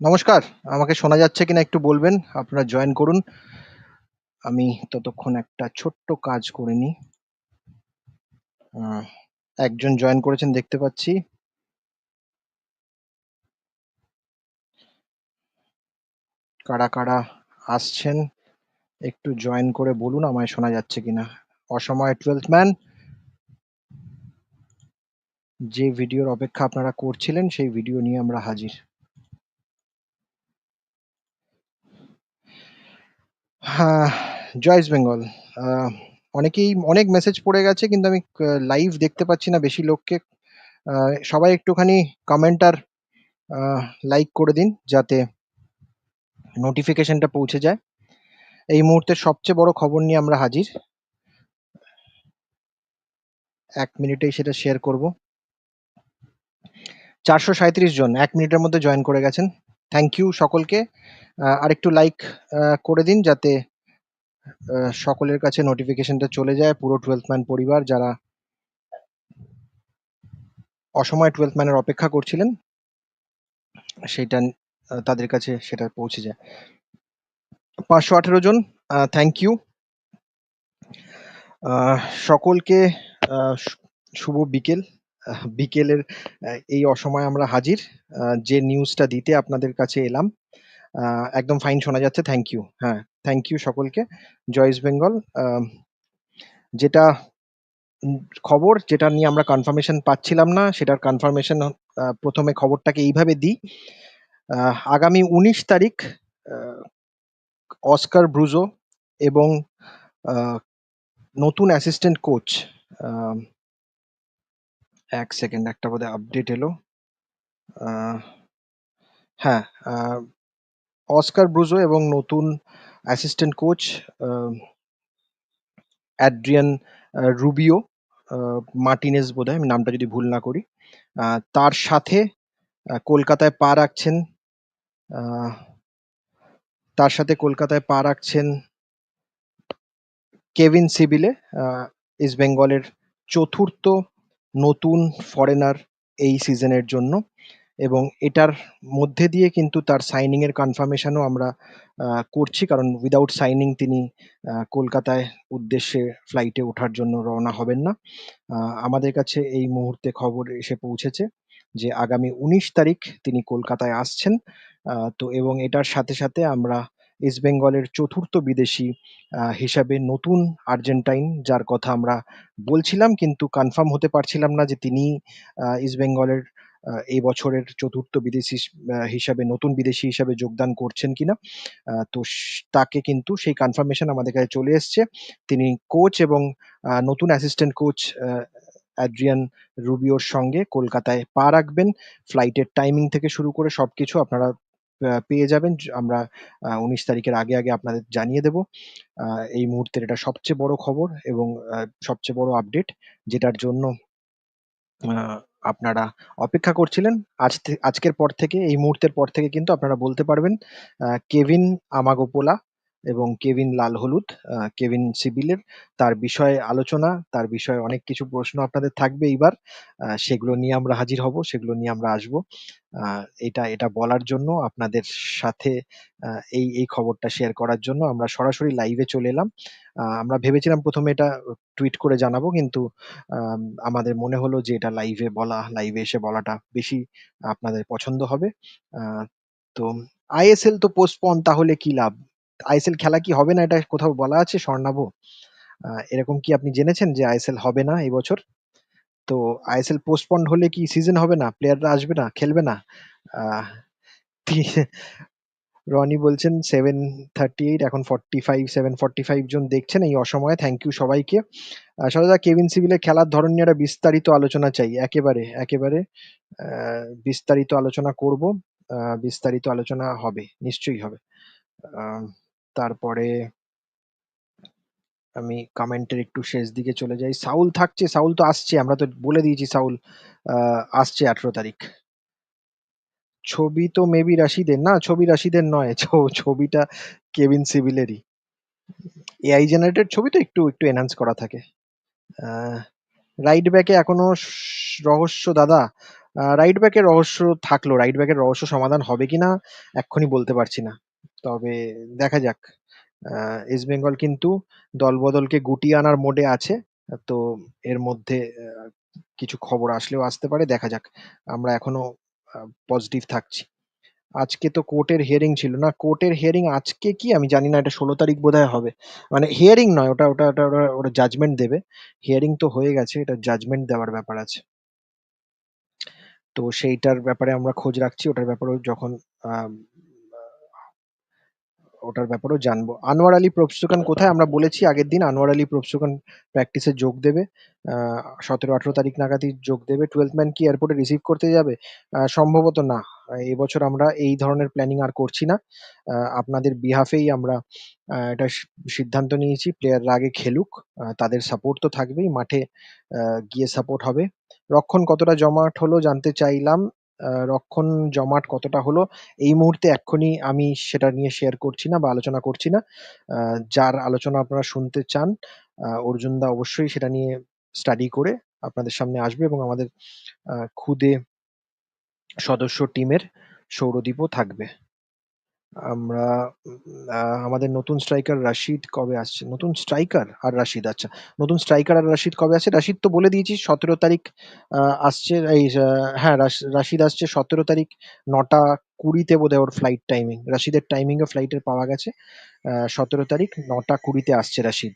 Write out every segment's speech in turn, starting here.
নমস্কার, আমাকে শোনা যাচ্ছে কিনা একটু বলবেন? আপনারা জয়েন করুন। আমি ততক্ষণ একটা ছোট্ট কাজ করে নিই। একজন জয়েন করেছেন, দেখতে পাচ্ছি। কারা কারা আসছেন, একটু জয়েন করে বলুন, আমায় শোনা যাচ্ছে কিনা। অসময় টুয়েলথ ম্যান যে ভিডিওর অপেক্ষা আপনারা করছিলেন, সেই ভিডিও নিয়ে আমরা হাজির। হ্যাঁ জয়েস বেঙ্গল। অনেকেই, অনেক মেসেজ পড়ে গেছে, কিন্তু আমি লাইভ দেখতে পাচ্ছি না বেশি লোককে। সবাই একটুখানি কমেন্ট আর লাইক করে দিন, যাতে নোটিফিকেশনটা পৌঁছে যায়। এই মুহূর্তের সবচেয়ে বড় খবর নিয়ে আমরা হাজির। এক মিনিটেই সেটা শেয়ার করব। চারশো সাঁত্রিশ জন, এক মিনিটের মধ্যে জয়েন করে গেছেন। থ্যাংক ইউ সকলকে। আর একটু লাইক করে দিন যাতে সকলের কাছে নোটিফিকেশনটা চলে যায়, পুরো টুয়েলথ ম্যান পরিবার যারা অসময় টুয়েলথ ম্যানের অপেক্ষা করছিলেন, সেটা তাদের কাছে সেটা পৌঁছে যায়। পাঁচশো আঠেরো জন থ্যাংক ইউ সকলকে শুভ বিকেল। বিকেলের এই অসময়ে আমরা হাজির। যে নিউজটা দিতে আপনাদের কাছে এলাম একদম ফাইন শোনা যাচ্ছে। থ্যাংক ইউ হ্যাঁ থ্যাংক ইউ সকলকে। জয় ইস্ট বেঙ্গল। যেটা খবর, যেটা নিয়ে আমরা কনফার্মেশন পাচ্ছিলাম না, সেটার কনফার্মেশন প্রথমে খবরটাকে এইভাবে দিই। আগামী উনিশ তারিখ অস্কার ব্রুজো এবং নতুন অ্যাসিস্ট্যান্ট কোচ এক সেকেন্ড, একটা বোধহয় আপডেট এলো। হ্যাঁ অস্কার ব্রুজো এবং নতুন assistant coach Adrian Rubio Martinez বোধহয়, আমি নামটা যদি ভুল না করি। তার সাথে কলকাতায় পা রাখছেন তার সাথে কলকাতায় পা রাখছেন কেভিন সিবিলে ইস্ট বেঙ্গলের চতুর্থ নতুন ফরেনার এই সিজনের জন্য এবং এটার মধ্যে দিয়ে কিন্তু তার সাইনিং এর কনফার্মেশনও আমরা করছি। কারণ উইদাউট সাইনিং তিনি কলকাতায় উদ্দেশ্যে ফ্লাইটে ওঠার জন্য রওনা হবেন না। আমাদের কাছে এই মুহূর্তে খবর এসে পৌঁছেছে যে আগামী উনিশ তারিখ তিনি কলকাতায় আসছেন। তো এবং এটার সাথে সাথে আমরা ইস্ট বেঙ্গলের চতুর্থ বিদেশি হিসাবে নতুন আর্জেন্টাইন, যার কথা আমরা বলছিলাম কিন্তু কনফার্ম হতে পারছিলাম না যে তিনি ইস্ট বেঙ্গলের এই বছরের চতুর্থ বিদেশি হিসাবে, নতুন বিদেশি হিসাবে যোগদান করছেন কিনা তো তাকে কিন্তু সেই কনফার্মেশন আমাদের কাছে চলে এসছে। তিনি কোচ এবং নতুন অ্যাসিস্ট্যান্ট কোচ অ্যাড্রিয়ান রুবিওর সঙ্গে কলকাতায় পা রাখবেন। ফ্লাইটের টাইমিং থেকে শুরু করে সবকিছু আপনারা পেয়ে যাবেন। আমরা উনিশ তারিখের আগে আগে আপনাদের জানিয়ে দেব। এই মুহূর্তের এটা সবচেয়ে বড় খবর এবং সবচেয়ে বড় আপডেট যেটার জন্য আপনারা অপেক্ষা করছিলেন। আজ আজকের পর থেকে, এই মুহূর্তের পর থেকে কিন্তু আপনারা বলতে পারবেন কেভিন আমাগোপোলা এবং কেভিন লাল হলুদ আহ, কেভিন সিবিলের। তার বিষয়ে আলোচনা তার বিষয়ে অনেক কিছু প্রশ্ন আপনাদের থাকবে এইবার। আহ, সেগুলো নিয়ে আমরা হাজির হব সেগুলো নিয়ে আমরা আসব। আহ, এটা এটা বলার জন্য আপনাদের সাথে আহ, এই এই খবরটা শেয়ার করার জন্য আমরা সরাসরি লাইভে চলে এলাম। আহ, আমরা ভেবেছিলাম প্রথমে এটা টুইট করে জানাব কিন্তু আম, আমাদের মনে হলো যে এটা লাইভে বলা লাইভে এসে বলাটা বেশি আপনাদের পছন্দ হবে। আহ, তো আইএসএল তো পোস্টপন তাহলে কি লাভ? আইএসএল খেলা কি হবে না, এটা কোথাও বলা আছে? স্বর্ণাভ এরকম কি আপনি জেনেছেন যে আইএসএল হবে না এই বছর? তো আইএসএল পোস্টপন্ড হলে কি সিজন হবে না? প্লেয়াররা আসবে না? খেলবে না? রনি বলছেন সেভেন থার্টি এইট এখন forty five seven forty five জন দেখছেন এই অসময়ে। থ্যাংক ইউ সবাইকে। সরদা কেভিন সিভিলের খেলার ধরন নিয়ে একটা বিস্তারিত আলোচনা চাই। একেবারে একেবারে বিস্তারিত আলোচনা করব। বিস্তারিত আলোচনা হবে, নিশ্চয়ই হবে। তারপরে আমি কমেন্টের একটু শেষ দিকে চলে যাই সাউল থাকছে, সাউল তো আসছে, আমরা তো বলে দিয়েছি সাউল আসছে আঠেরো তারিখ ছবি তো মেবি রাশিদের না ছবি রাশিদের নয় ছবিটা কেভিন সিভিলেরই এআই জেনারেটেড ছবি তো একটু একটু এনহান্স করা থাকে রাইট ব্যাকে এখনও রহস্য দাদা রাইট ব্যাকের রহস্য থাকল। রাইট ব্যাকের রহস্য সমাধান হবে কিনা, এক্ষুনি বলতে পারছি না। তবে দেখা যাক। ইস্ট বেঙ্গল কিন্তু দলবদলকে গুটিয়ে আনার মোডে আছে। তো এর মধ্যে কিছু খবর আসলেও আসতে পারে। দেখা যাক। আমরা এখনও পজিটিভ থাকছি। আজকে তো কোর্টের হিয়ারিং ছিল। না কোর্টের হিয়ারিং আজকে কি আমি জানি না। এটা ১৬ তারিখ বোধহয় হবে। মানে হিয়ারিং নয়, ওটা ওটা ওটা ওটা জাজমেন্ট দেবে। হিয়ারিং তো হয়ে গেছে। এটা জাজমেন্ট দেওয়ার ব্যাপার আছে। তো সেইটার ব্যাপারে আমরা খোঁজ রাখছি। ওটার ব্যাপারেও যখন ওটার ব্যাপারেও জানব। আনোয়ার আলী প্রফসুকান কোথায়? আমরা বলেছি আগের দিন আনোয়ার আলী প্রফসুকান প্র্যাকটিসে যোগ দেবে। সতেরো ১৭-১৮ তারিখ নাগাদই যোগ দেবে। 12th ম্যান কি এয়ারপোর্টে রিসিভ করতে যাবে? সম্ভবত না। এবছর আমরা এই ধরনের প্ল্যানিং আর করছি না। আপনাদের বিহাফেই আমরা এটা সিদ্ধান্ত নিয়েছি প্লেয়াররা আগে খেলুক। তাদের সাপোর্ট তো থাকবেই। মাঠে গিয়ে সাপোর্ট হবে। রক্ষণ কতটা জমাট হলো জানতে চাইলাম। আ রক্ষণ জমাট কতটা হলো, এই মুহূর্তে এক্ষুনি আমি সেটা নিয়ে শেয়ার করছি না বা আলোচনা করছি না। আহ, যার আলোচনা আপনারা শুনতে চান, আহ অর্জুন দা অবশ্যই সেটা নিয়ে স্টাডি করে আপনাদের সামনে আসবে এবং আমাদের, আহ, খুদে সদস্য টিমের সৌরদীপও থাকবে। আমরা আমাদের নতুন স্ট্রাইকার রাশিদ কবে আসছে? নতুন স্ট্রাইকার আর রাশিদ আচ্ছা। নতুন স্ট্রাইকার আর রাশিদ কবে আসছে? রাশিদ তো বলে দিয়েছি ১৭ তারিখ আসছে, এই হ্যাঁ রাশ, রাশিদ আসছে ১৭ তারিখ ৯ঃ২০ তে বোধহয় ওর ফ্লাইট টাইমিং। রাশিদের টাইমিংও ফ্লাইটের পাওয়া গেছে। ১৭ তারিখ ৯ঃ২০ তে আসছে রাশিদ।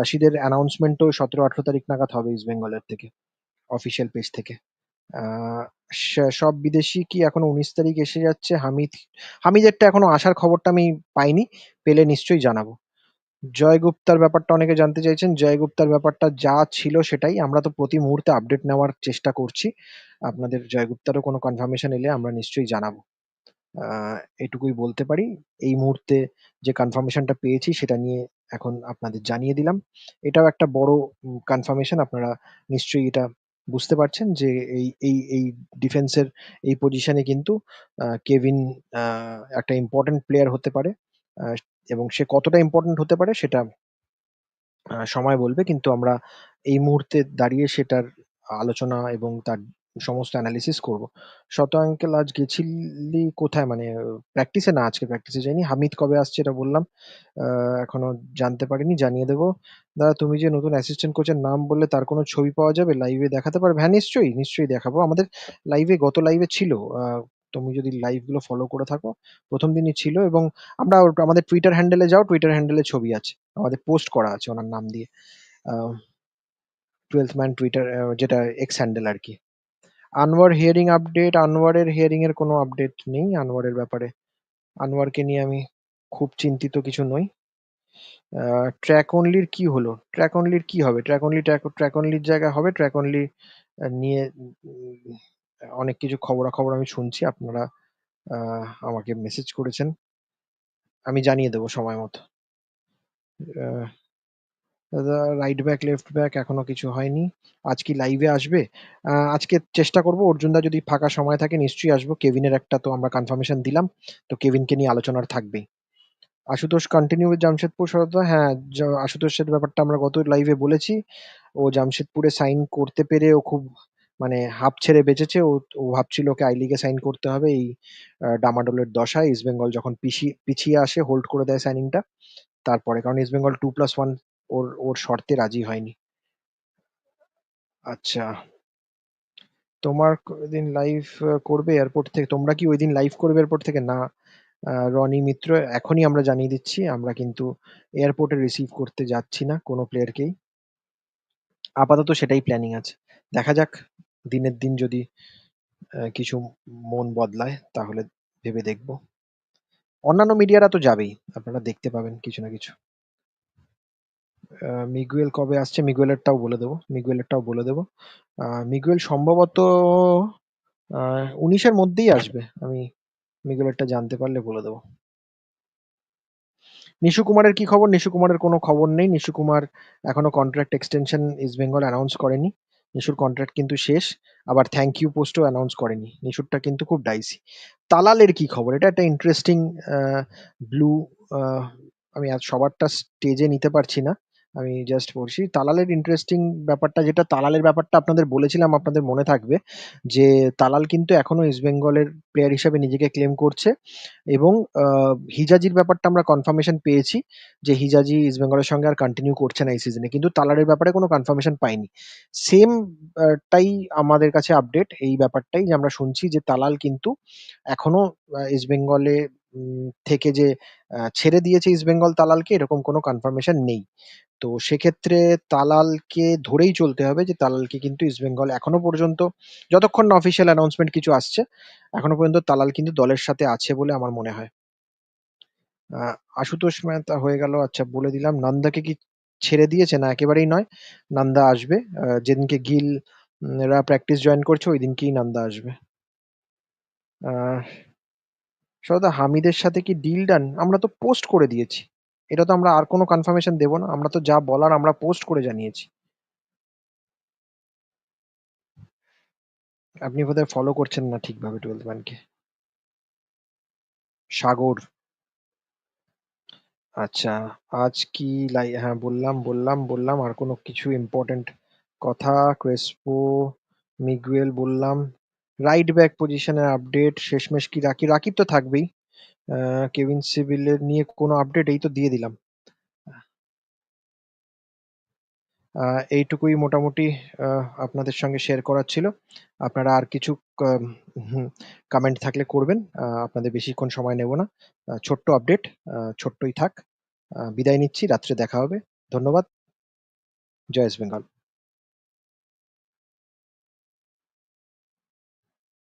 রাশিদের অ্যানাউন্সমেন্টও ১৭-১৮ তারিখ নাগাদ হবে ইস্ট বেঙ্গলের থেকে। অফিসিয়াল পেজ থেকে। সব বিদেশি কি এখনও ১৯ তারিখ এসে যাচ্ছে? হামিদ হামিদেরটা এখনও আসার খবরটা আমি পাইনি। পেলে নিশ্চয়ই জানাব। জয় গুপ্তার ব্যাপারটা অনেকে জানতে চাইছেন। জয় গুপ্তার ব্যাপারটা যা ছিল সেটাই। আমরা তো প্রতি মুহূর্তে আপডেট নেওয়ার চেষ্টা করছি। আপনাদের জয় গুপ্তারও কোনো কনফার্মেশন এলে আমরা নিশ্চয়ই জানাব। এটুকুই বলতে পারি। এই মুহূর্তে যে কনফার্মেশনটা পেয়েছি সেটা নিয়ে এখন আপনাদের জানিয়ে দিলাম। এটাও একটা বড় কনফার্মেশন আপনারা নিশ্চয়ই এটা বুঝতে পারছেন যে এই এই এই ডিফেন্সের এই পজিশনে কিন্তু কেভিন একটা ইম্পর্টেন্ট প্লেয়ার হতে পারে। এবং সে কতটা ইম্পর্টেন্ট হতে পারে সেটা সময় বলবে। কিন্তু আমরা এই মুহূর্তে দাঁড়িয়ে সেটার আলোচনা এবং তার সমস্ত অ্যানালিসিস করব। শত আঙ্কেল আজ গেছিলি কোথায়? মানে প্র্যাকটিসে? না আজকে প্র্যাকটিসে যাইনি। হামিদ কবে আসছে এটা বললাম। এখনও জানতে পারিনি, জানিয়ে দেবো দাদা তুমি যে নতুন অ্যাসিস্ট্যান্ট কোচের নাম বললে তার কোনো ছবি পাওয়া যাবে? লাইভে দেখাতে পারবে? হ্যাঁ নিশ্চয়ই, নিশ্চয়ই দেখাবো। আমাদের লাইভে গত লাইভে ছিল। তুমি যদি লাইভগুলো ফলো করে থাকো, প্রথম দিনই ছিল এবং আমরা আমাদের টুইটার হ্যান্ডেলে যাও, টুইটার হ্যান্ডেলে ছবি আছে। আমাদের পোস্ট করা আছে ওনার নাম দিয়ে। 12th ম্যান টুইটার যেটা এক্স হ্যান্ডেল আরকি। আনোয়ার হিয়ারিং আপডেট, আনোয়ারের হিয়ারিং এর কোনো আপডেট নেই আনোয়ারের ব্যাপারে। আনোয়ারকে নিয়ে আমি খুব চিন্তিত কিছু নই। ট্র্যাক অনলির কি হলো? ট্র্যাক অনলির কি হবে? ট্র্যাক অনলি ট্র্যাক ট্র্যাক অনলির জায়গা হবে। ট্র্যাক অনলি নিয়ে অনেক কিছু খবরাখবর আমি শুনছি। আপনারা আমাকে মেসেজ করেছেন। আমি জানিয়ে দেব সময় মতো। রাইট ব্যাক, লেফট ব্যাক এখনও কিছু হয়নি। আজ কি লাইভে আসবে? আজকে চেষ্টা করব অর্জুন দা যদি ফাঁকা সময় থাকে নিশ্চয়ই আসব। কেভিনের একটা তো আমরা কনফার্মেশন দিলাম। তো কেভিনকে নিয়ে আলোচনার থাকবেই। আশুতোষ কন্টিনিউ উইথ জামশেদপুর সরদার হ্যাঁ, আশুতোষের ব্যাপারটা আমরা গত লাইভে বলেছি। ও জামশেদপুরে সাইন করতে পেরে ও খুব মানে হাফ ছেড়ে বেঁচেছে। ও ও ভাবছিল ওকে আই লিগে সাইন করতে হবে এই ডামাডোলের দশায় ইস্ট বেঙ্গল যখন পিছিয়ে পিছিয়ে আসে হোল্ড করে দেয় সাইনিংটা। তারপরে কারণ ইস্ট বেঙ্গল 2+1 ওর ওর শর্তে রাজি হয়নি। আচ্ছা। তোমার ওইদিন লাইভ করবে এয়ারপোর্ট থেকে? তোমরা কি ঐদিন লাইভ করবে এয়ারপোর্ট থেকে? না। রনি মিত্র, এখনই আমরা জানিয়ে দিচ্ছি। আমরা কিন্তু এয়ারপোর্টে রিসিভ করতে যাচ্ছি না কোনো প্লেয়ারকেই। আপাতত সেটাই প্ল্যানিং আছে। দেখা যাক, দিনের দিন যদি কিছু মন বদলায়, তাহলে ভেবে দেখব। অন্যান্য মিডিয়ারা তো যাবেই। আপনারা দেখতে পাবেন কিছু না কিছু। মিগুয়েল কবে আসছে? মিগুয়েলেরটাও বলে দেব। মিগুয়েলেরটাও বলে দেবো মিগুয়েল সম্ভবত ১৯ মধ্যেই আসবে। আমি মিগুয়েলেরটা জানতে পারলে বলে দেবো নিশু কুমারের কি খবর? নিশু কুমারের কোনো খবর নেই। নিশু কুমার এখনও contract extension east Bengal announce করেনি। নিশুর কন্ট্রাক্ট কিন্তু শেষ। আবার থ্যাংক ইউ পোস্টও অ্যানাউন্স করেনি। নিশুরটা কিন্তু খুব ডাইসি। তালালের কি খবর? এটা একটা ইন্টারেস্টিং ব্লু আমি আজ সবারটা স্টেজে নিতে পারছি না। আমি জাস্ট পড়ছি। তালালের ইন্টারেস্টিং ব্যাপারটা যেটা, তালালের ব্যাপারটা আপনাদের বলেছিলাম, আপনাদের মনে থাকবে, যে তালাল কিন্তু এখনও ইস্ট বেঙ্গলের প্লেয়ার হিসাবে নিজেকে ক্লেম করছে এবং হিজাজির ব্যাপারটা আমরা কনফার্মেশন পেয়েছি, যে হিজাজি ইস্ট বেঙ্গলের সঙ্গে আর কন্টিনিউ করছে না এই সিজনে। কিন্তু তালালের ব্যাপারে কোনো কনফার্মেশন পাইনি। সেম টাই আমাদের কাছে আপডেট এই ব্যাপারটাই যে আমরা শুনছি যে তালাল কিন্তু এখনও ইস্ট বেঙ্গলে থেকে যে ছেড়ে দিয়েছে ইস্ট বেঙ্গল তালালকে এরকম কোনো কনফার্মেশন নেই। তো সেক্ষেত্রে তালালকে ধরেই চলতে হবে যে তালালকে কিন্তু ইস্ট বেঙ্গল এখনও পর্যন্ত যতক্ষণ না অফিসিয়াল অ্যানাউন্সমেন্ট কিছু আসছে, এখনও পর্যন্ত তালাল কিন্তু দলের সাথে আছে বলে আমার মনে হয়। আশুতোষ মেহতা হয়ে গেল আচ্ছা বলে দিলাম। নন্দাকে কি ছেড়ে দিয়েছে? না একেবারেই নয়। নন্দা আসবে। যেদিনকে গিল রা প্র্যাকটিস জয়েন করছে ঐদিনকেই নন্দা আসবে। সৌদা হামিদের সাথে কি ডিল ডান? আমরা তো পোস্ট করে দিয়েছি। এটা তো আমরা আর কোনো কনফার্মেশন দেব না। আমরা তো যা বলার আমরা পোস্ট করে জানিয়েছি। আপনি বোধহয় ফলো করছেন না ঠিকভাবে 12th ম্যানকে। সাগর। আচ্ছা, আজ কি লাই হ্যাঁ বললাম, বললাম, বললাম। আর কোনো কিছু ইম্পোর্টেন্ট কথা ক্রেসপো, মিগুয়েল বললাম। রাইট ব্যাক পজিশনের আপডেট শেষমেশ কি রাকিব? রাকিব তো থাকবেই। কেভিন সিভিলের নিয়ে কোনো আপডেট এই তো দিয়ে দিলাম। এইটুকুই মোটামুটি আপনাদের সঙ্গে শেয়ার করার ছিল। আপনারা আর কিছু কমেন্ট থাকলে করবেন। আপনাদের বেশিক্ষণ সময় নেব না। ছোট্ট আপডেট, ছোট্টই থাক। বিদায় নিচ্ছি। রাত্রে দেখা হবে। ধন্যবাদ। জয় বেঙ্গল।